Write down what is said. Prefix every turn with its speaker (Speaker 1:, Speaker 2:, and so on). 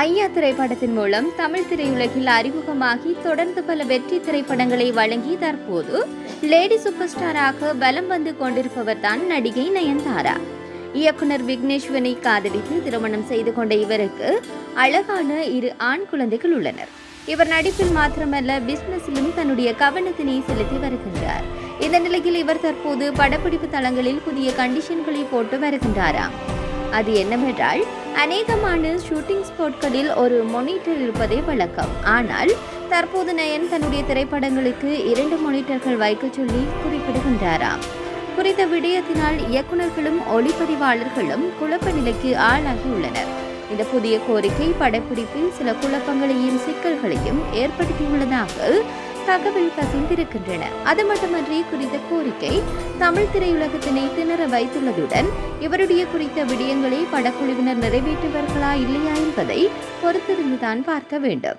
Speaker 1: ஐயா திரைப்படத்தின் மூலம் தமிழ் திரையுலகில் அறிமுகமாகி தொடர்ந்து பல வெற்றி திரைப்படங்களை வழங்கி தற்போது லேடி சூப்பர் ஸ்டாராக பலம் வந்து கொண்டிருப்பவர் தான் நடிகை நயன்தாரா இயக்குனர் விக்னேஸ்வனை காதலித்து திருமணம் செய்து கொண்ட இவருக்கு அழகான இரு ஆண் குழந்தைகள் உள்ளனர் இவர் நடிப்பில் மாத்திரமல்ல பிசினஸிலும் தன்னுடைய கவனத்தினை செலுத்தி வருகின்றார் இந்த நிலையில் இவர் தற்போது படப்பிடிப்பு தளங்களில் புதிய கண்டிஷன்களை போட்டு வருகின்றாராம் அது என்னவென்றால் அநேகமான ஷூட்டிங் ஸ்பாட்களில் ஒரு மொனிட்டர் இருப்பதே வழக்கம் ஆனால் தற்போது நயன் தன்னுடைய திரைப்படங்களுக்கு இரண்டு மொனிட்டர்கள் வைக்க சொல்லி குறிப்பிடுகின்றாராம் குறித்த விடயத்தினால் இயக்குநர்களும் ஒளிப்பதிவாளர்களும் குழப்ப நிலைக்கு ஆளாகியுள்ளனர் இந்த புதிய கோரிக்கை படப்பிடிப்பில் சில குழப்பங்களையும் சிக்கல்களையும் ஏற்படுத்தியுள்ளதாக தகவல் கசிந்திருக்கின்றன அது மட்டுமன்றி குறித்த கோரிக்கை தமிழ் திரையுலகத்தினை திணற வைத்துள்ளதுடன் இவருடைய குறித்த விடயங்களை படக்குழுவினர் நிறைவேற்றுவார்களா இல்லையா என்பதை பொறுத்திருந்துதான் பார்க்க வேண்டும்